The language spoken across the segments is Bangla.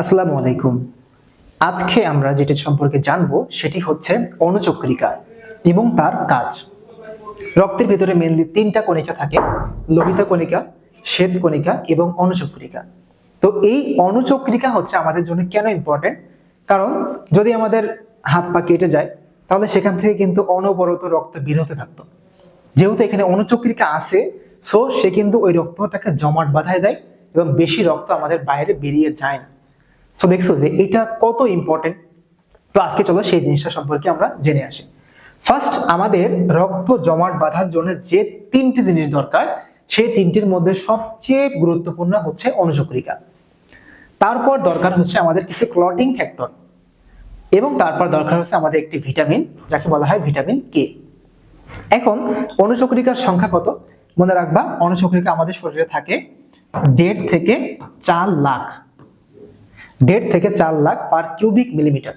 আসসালামু আলাইকুম। আজকে আমরা যেটি সম্পর্কে জানব সেটি হচ্ছে অণুচক্রিকা এবং তার কাজ। রক্তের ভিতরে মেনলি তিনটা কণিকা থাকে, লোহিত কণিকা, শ্বেত কণিকা এবং অণুচক্রিকা। তো এই অণুচক্রিকা হচ্ছে আমাদের জন্য কেন ইম্পর্টেন্ট কারণ যদি আমাদের হাত পা কেটে যায়, তাহলে সেখান থেকে কিন্তু অনবরত রক্ত বের হতে থাকতো। যেহেতু এখানে অণুচক্রিকা আছে সো সে কিন্তু ওই রক্তটাকে জমাট বাঁধায় দেয় এবং বেশি রক্ত আমাদের বাইরে বেরিয়ে যায় না। সো দেখছ যে এটা কত ইম্পর্টেন্ট তো আজকে চলো সেই জিনিসটা সম্পর্কে আমরা জেনে আসি। ফার্স্ট আমাদের রক্ত জমাট বাঁধার জন্য যে তিনটি জিনিস দরকার, সেই তিনটির মধ্যে সবচেয়ে গুরুত্বপূর্ণ হচ্ছে অণুচক্রিকা তারপর দরকার হচ্ছে আমাদের কিছু ক্লটিং ফ্যাক্টর এবং তারপর দরকার হচ্ছে আমাদের একটি ভিটামিন যাকে বলা হয় ভিটামিন কে এখন অণুচক্রিকার সংখ্যা কত? মনে রাখবা অণুচক্রিকা আমাদের শরীরে থাকে দেড় থেকে চার লাখ। দেড় থেকে চার লাখ পার কিউবিক মিলিমিটার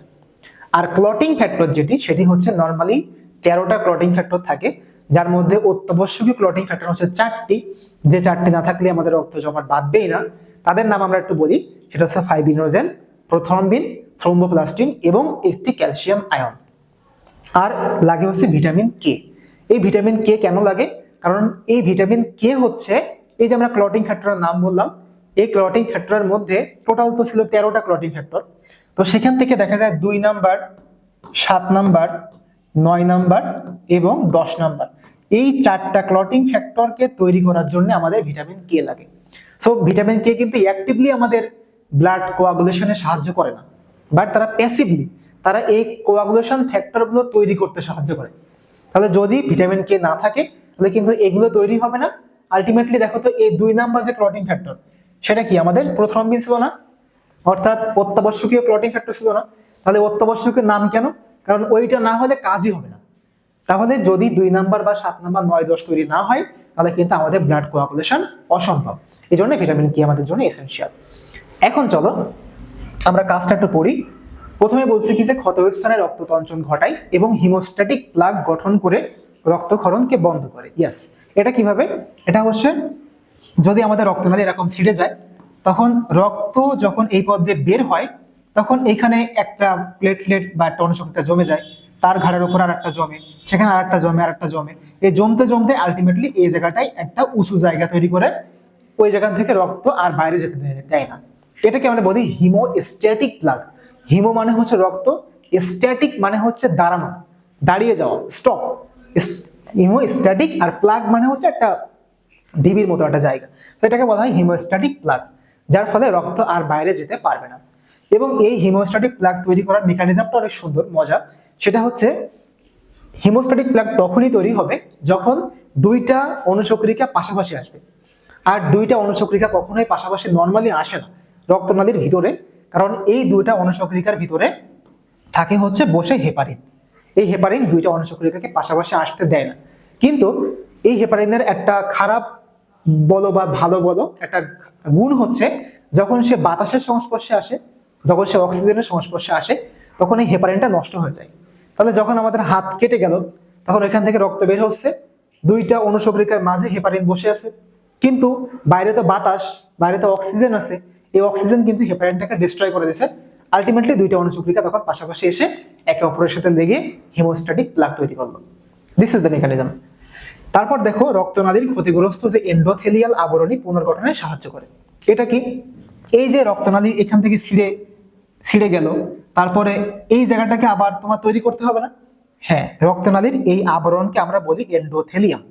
আর ক্লটিং ফ্যাক্টর যেটি, সেটি হচ্ছে নর্মালি তেরোটা ক্লটিং ফ্যাক্টর থাকে, যার মধ্যে অত্যাবশ্যকীয় ক্লটিং ফ্যাক্টর হচ্ছে চারটি। যে চারটি না থাকলে আমাদের রক্ত জমাট বাঁধবেই না। তাদের নাম আমরা একটু বলি, সেটা হচ্ছে ফাইবিনোজেন প্রোথ্রম্বিন থ্রোম্বোপ্লাস্টিন এবং একটি ক্যালসিয়াম আয়ন আর লাগে হচ্ছে ভিটামিন কে এই ভিটামিন কে কেন লাগে? কারণ এই ভিটামিন কে হচ্ছে, এই যে আমরা ক্লটিং ফ্যাক্টরের নাম বললাম এই ক্লটিং ফ্যাক্টরের মধ্যে টোটাল তো ছিল তেরোটা ক্লটিং ফ্যাক্টর তো সেখান থেকে দেখা যায় দুই নাম্বার, সাত নাম্বার, নয় নাম্বার এবং দশ নাম্বার। এই চারটা ক্লটিং ফ্যাক্টরকে তৈরি করার জন্য আমাদের ভিটামিন কে লাগে। সো ভিটামিন কে কিন্তু অ্যাক্টিভলি আমাদের ব্লাড কোয়াগুলেশনে সাহায্য করে না। বাট তারা প্যাসিভলি তারা এই কোয়াগুলেশন ফ্যাক্টরগুলো তৈরি করতে সাহায্য করে। তাহলে যদি ভিটামিন কে না থাকে, তাহলে কিন্তু এগুলো তৈরি হবে না। আলটিমেটলি দেখো তো, এই দুই নাম্বার যে ক্লটিং ফ্যাক্টর সেটা কি আমাদের প্রথম বিন ছিল না? অর্থাৎ অত্যাবশ্যকীয় ক্লটিং ফ্যাক্টর ছিল না। তাহলে অত্যাবশ্যকীয় নাম কেন? কারণ ওইটা না হলে কাজই হবে না। তাহলে যদি দুই নাম্বার বা সাত নাম্বার নয় দশ তৈরি না হয়, তাহলে কিন্তু আমাদের ব্লাড কোয়াগুলেশন অসম্ভব। এই জন্য ভিটামিন কি আমাদের জন্য এসেনশিয়াল এখন চলো আমরা কাজটা একটু পড়ি। প্রথমে বলছি কি যে ক্ষতস্থানে রক্ততঞ্চন ঘটায় এবং হিমোস্ট্যাটিক প্লাগ গঠন করে রক্তক্ষরণকে বন্ধ করে। ইয়াস এটা কীভাবে? এটা হচ্ছে যদি আমাদের রক্তনালী এরকম ছিঁড়ে যায়, তখন রক্ত যখন এই পথ দিয়ে বের হয়, তখন এখানে একটা প্লেটলেট বা একটা অনুসংখ্যা জমে যায়। তার ঘাড়ের উপর আর একটা জমে, সেখানে আর একটা জমে আর একটা জমে। এই জমতে জমতে আলটিমেটলি এই জায়গাটায় একটা উঁচু জায়গা তৈরি করে, ওই জায়গা থেকে রক্ত আর বাইরে যেতে দেয় না। এটাকে আমরা বলি হিমো স্ট্যাটিক প্লাগ হিমো মানে হচ্ছে রক্ত স্ট্যাটিক মানে হচ্ছে দাঁড়ানো, দাঁড়িয়ে যাওয়া স্টপ হিমো স্ট্যাটিক আর প্লাগ মানে হচ্ছে একটা ডিবির মতো একটা জায়গা। তো এটাকে বলা হয় হিমোস্ট্যাটিক প্লাগ যার ফলে রক্ত আর বাইরে যেতে পারবে না। এবং এই হিমোস্ট্যাটিক প্লাগ তৈরি করার মেকানিজমটা অনেক সুন্দর, মজা। সেটা হচ্ছে হিমোস্ট্যাটিক প্লাগ তখনই তৈরি হবে যখন দুইটা অনুচক্রিকা পাশাপাশি আসবে। আর দুইটা অনুচক্রিকা কখনোই পাশাপাশি নর্মালি আসে না রক্তনালীর ভিতরে, কারণ এই দুইটা অনুচক্রিকার ভিতরে থাকে হচ্ছে বসে হেপারিন এই হেপারিন দুইটা অনুচক্রিকাকে পাশাপাশি আসতে দেয় না। কিন্তু এই হেপারিনের একটা খারাপ বলো বা ভালো বলো, একটা গুণ হচ্ছে যখন সে বাতাসের সংস্পর্শে আসে, যখন সে অক্সিজেনের সংস্পর্শে আসে, তখন এই হেপারিনটা নষ্ট হয়ে যায়। তাহলে যখন আমাদের হাত কেটে গেল, তখন এখান থেকে রক্ত বের হচ্ছে, দুইটা অনুসক্রিকার মাঝে হেপারিন বসে আছে। কিন্তু বাইরে তো বাতাস, বাইরে তো অক্সিজেন আছে, এই অক্সিজেন কিন্তু হেপারিনটাকে ডিস্ট্রয় করে দিয়েছে। আলটিমেটলি দুইটা অনুসক্রিকা তখন পাশাপাশি এসে একে অপরের সাথে লেগে হিমোস্ট্যাটিক প্লাগ তৈরি করল। দিস ইজ দ্য মেকানিজম তারপর দেখো রক্তনালীর ক্ষতিগ্রস্ত যে এন্ডোথেলিয়াল আবরণী পুনর্গঠনে সাহায্য করে। এটা কি? এই যে রক্তনালী এখান থেকে ছিঁড়ে ছিঁড়ে গেল, তারপরে এই জায়গাটাকে আবার তোমার তৈরি করতে হবে না? হ্যাঁ রক্তনালীর এই আবরণকে আমরা বলি এন্ডোথেলিয়াম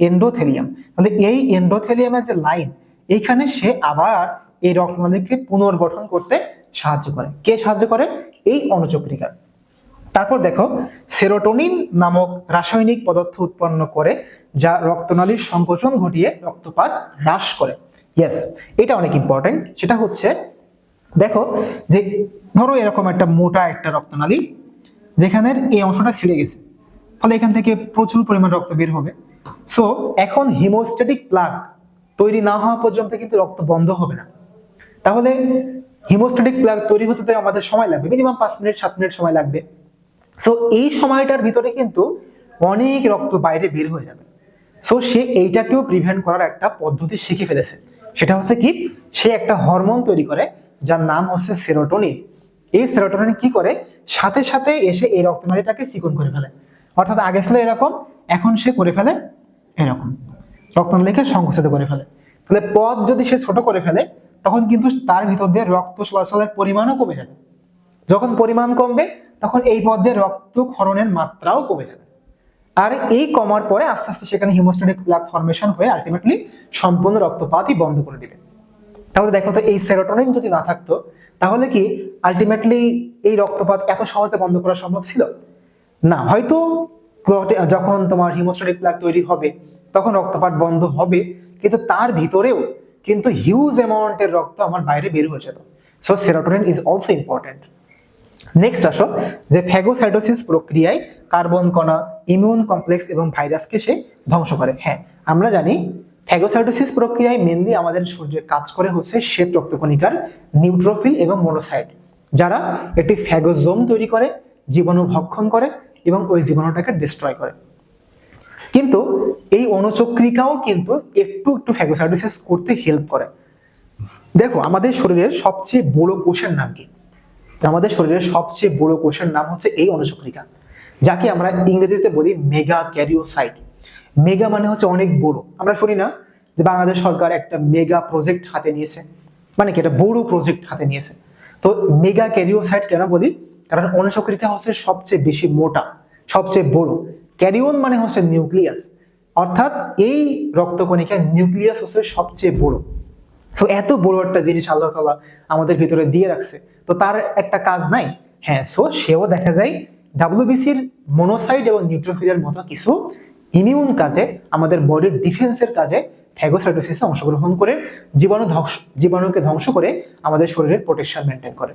এন্ডোথেলিয়াম তাহলে এই এন্ডোথেলিয়ামের যে লাইন এইখানে সে আবার এই রক্তনালীকে পুনর্গঠন করতে সাহায্য করে। কে সাহায্য করে? এই অনুচক্রিকা। তারপর দেখো সেরোটোনিন নামক রাসায়নিক পদার্থ উৎপন্ন করে যা রক্তনালীর সংকোচন ঘটিয়ে রক্তপাত হ্রাস করে। ইয়েস এটা অনেক ইম্পর্টেন্ট সেটা হচ্ছে, দেখো যে ধরো এরকম একটা মোটা একটা রক্তনালী যেখানের এই অংশটা ছিঁড়ে গেছে। ফলে এখান থেকে প্রচুর পরিমাণ রক্ত বের হবে। সো এখন হিমোস্ট্যাটিক প্লাগ তৈরি না হওয়া পর্যন্ত কিন্তু রক্ত বন্ধ হবে না। তাহলে হিমোস্ট্যাটিক প্লাগ তৈরি হতে আমাদের সময় লাগবে। মিনিমাম পাঁচ মিনিট, সাত মিনিট সময় লাগবে। সো এই সময়টার ভিতরে কিন্তু অনেক রক্ত বাইরে বের হয়ে যাবে। সো সে এইটাকেও প্রিভেন্ট করার একটা পদ্ধতি শিখে ফেলেছে। সেটা হচ্ছে কি, সে একটা হরমোন তৈরি করে, যার নাম হচ্ছে সেরোটোনিন এই সেরোটোনিন কি করে? সাথে সাথে এসে এই রক্তনালীটাকে চিকন করে ফেলে। অর্থাৎ আগে ছিল এরকম, এখন সে করে ফেলে এরকম। রক্তনালীকে সংকুচিত করে ফেলে। তাহলে পথ যদি সে ছোট করে ফেলে, তখন কিন্তু তার ভিতর দিয়ে রক্ত চলাচলের পরিমাণও কমে যাবে। যখন পরিমাণ কমবে, তখন এই পথ দিয়ে রক্ত ক্ষরণের মাত্রাও কমে যাবে। আর এই কমার পরে আস্তে আস্তে সেখানে হিমোস্ট্যাটিক প্লাক ফর্মেশন হয়ে আলটিমেটলি সম্পূর্ণ রক্তপাতই বন্ধ করে দিবে। তাহলে দেখো তো এই সেরোটোনিন যদি না থাকতো, তাহলে কি আলটিমেটলি এই রক্তপাত এত সহজে বন্ধ করা সম্ভব ছিল? না, হয়তো যখন তোমার হিমোস্ট্যাটিক প্লাক তৈরি হবে, তখন রক্তপাত বন্ধ হবে, কিন্তু তার ভিতরেও কিন্তু হিউজ অ্যামাউন্টের রক্ত আমার বাইরে বের হয়ে যেত। So serotonin is also important next আসো, যে ফ্যাগোসাইটোসিস প্রক্রিয়ায় কার্বন কণা ইমিউন কমপ্লেক্স এবং ভাইরাসকে সে ধ্বংস করে। হ্যাঁ আমরা জানি ফ্যাগোসাইটোসিস প্রক্রিয়ায় মেনলি আমাদের শরীরে কাজ করে হচ্ছে শ্বেত রক্তকণিকার নিউট্রোফিল এবং মোনোসাইট যারা একটি ফ্যাগোজোম তৈরি করে, জীবাণু ভক্ষণ করে এবং ওই জীবাণুটাকে ডিস্ট্রয় করে। কিন্তু এই অণুচক্রিকাও কিন্তু একটু একটু ফ্যাগোসাইটোসিস করতে হেল্প করে। দেখো, আমাদের শরীরের সবচেয়ে বড় কোষের নাম কি? আমাদের শরীরের সবচেয়ে বড় কোষের নাম হচ্ছে এই অনুচক্রিকা যাকে আমরা ইংরেজিতে বলি মেগা ক্যারিওসাইট মেগা মানে হচ্ছে অনেক বড়। আমরা শুনি না যে বাংলাদেশ সরকার একটা মেগা প্রজেক্ট হাতে নিয়েছে মানে কি একটা বড় প্রজেক্ট হাতে নিয়েছে। তো মেগা ক্যারিওসাইট কেন বলি? কারণ অনুচক্রিকা হচ্ছে সবচেয়ে বেশি মোটা, সবচেয়ে বড়। ক্যারিওন মানে হচ্ছে নিউক্লিয়াস, অর্থাৎ এই রক্তকণিকা নিউক্লিয়াস হচ্ছে সবচেয়ে বড়। সো এত বড় একটা জিনিস আল্লাহ তাআলা আমাদের ভিতরে দিয়ে রাখছে। তো তার একটা কাজ নাই। হ্যাঁ সো সেও দেখা যায় ডাব্লিউবিসির মনোসাইড এবং নিউট্রোফিলের মতো কিছু ইমিউন কাজে, আমাদের বডির ডিফেন্সের কাজে ফ্যাগোসাইটোসিসে অংশগ্রহণ করে, জীবাণু ধ্বংস, জীবাণুকে ধ্বংস করে আমাদের শরীরের প্রোটেকশন মেনটেন করে।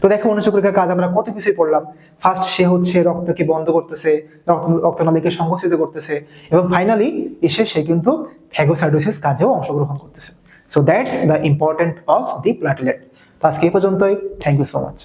তো দেখো অনুচক্রিকার কাজ, আমরা কত কিছুই পড়লাম। ফার্স্ট সে হচ্ছে রক্তকে বন্ধ করতেছে, রক্ত, রক্তনালীকে সংকুচিত করতেছে এবং ফাইনালি এসে সে কিন্তু ফ্যাগোসাইটোসিস কাজেও অংশগ্রহণ করতেছে। So that's the important of the platelet তো আজকে এই পর্যন্তই। Thank you so much